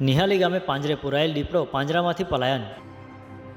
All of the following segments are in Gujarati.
નિહાલી ગામે પાંજરે પુરાયેલ દીપડો પાંજરામાંથી પલાયન.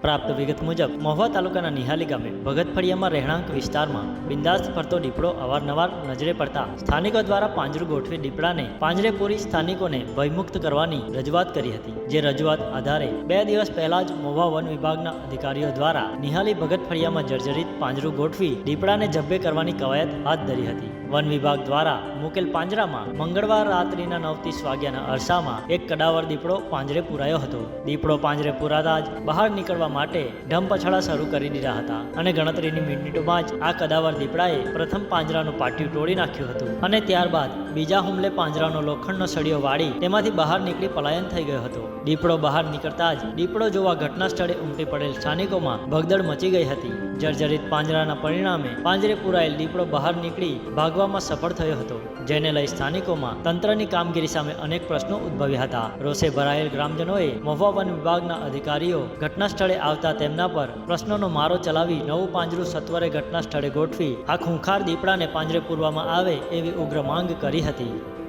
પ્રાપ્ત વિગત મુજબ, મહુવા તાલુકાના નિહાલી ગામે ભગત ફળિયામાં રહેણાંક વિસ્તારમાં બિંદાસ્ત ફરતો દીપડો અવારનવાર નજરે પડતા સ્થાનિકો દ્વારા પાંજરું ગોઠવી દીપડાને પાંજરે પૂરી સ્થાનિકોને ભયમુક્ત કરવાની રજૂઆત કરી હતી, જે રજૂઆત આધારે બે દિવસ પહેલા જ મહુવા વન વિભાગના અધિકારીઓ દ્વારા નિહાલી ભગત ફળિયામાં જર્જરિત પાંજરું ગોઠવી દીપડાને જબ્બે કરવાની કવાયત હાથ ધરી હતી. વન વિભાગ દ્વારા મુકેલ પાંજરામાં મંગળવાર રાત્રિના નવ ત્રીસ વાગ્યાના અરસામાં એક કડાવર દીપડો પાંજરે પુરાયો હતો. દીપડો પાંજરે પુરાતા જ બહાર નીકળવા માટે ઢમપછાડા શરૂ કરી દીધા હતા અને ગણતરીની મિનિટોમાં જ આ કદાવર દીપડાએ પ્રથમ પાંજરાનું પાટિયું તોડી નાખ્યું હતું અને ત્યારબાદ બીજા હુમલે પાંજરાનો લોખંડનો સળિયો વાળી તેમાંથી બહાર નીકળી પલાયન થઈ ગયો હતો. દીપડો બહાર નીકળતા જ દીપડો જોવા ઘટના સ્થળે ઉમટી પડેલ સ્થાનિકોમાં ભગદડ મચી ગઈ હતી. જર્જરિત પાંજરાના પરિણામે પાંજરે પુરાયેલ દીપડો બહાર નીકળી ભાગવામાં સફળ થયો હતો, જેને લઈ સ્થાનિકોમાં તંત્રની કામગીરી સામે અનેક પ્રશ્નો ઉદ્ભવ્યા હતા. રોષે ભરાયેલ ગ્રામજનોએ મહુવા વન વિભાગના અધિકારીઓ ઘટના સ્થળે આવતા તેમના પર પ્રશ્નોનો મારો ચલાવી નવું પાંજરું સત્વરે ઘટના સ્થળે ગોઠવી આ ખૂંખાર દીપડાને પાંજરે પૂરવામાં આવે એવી ઉગ્ર માંગ કરી હતી.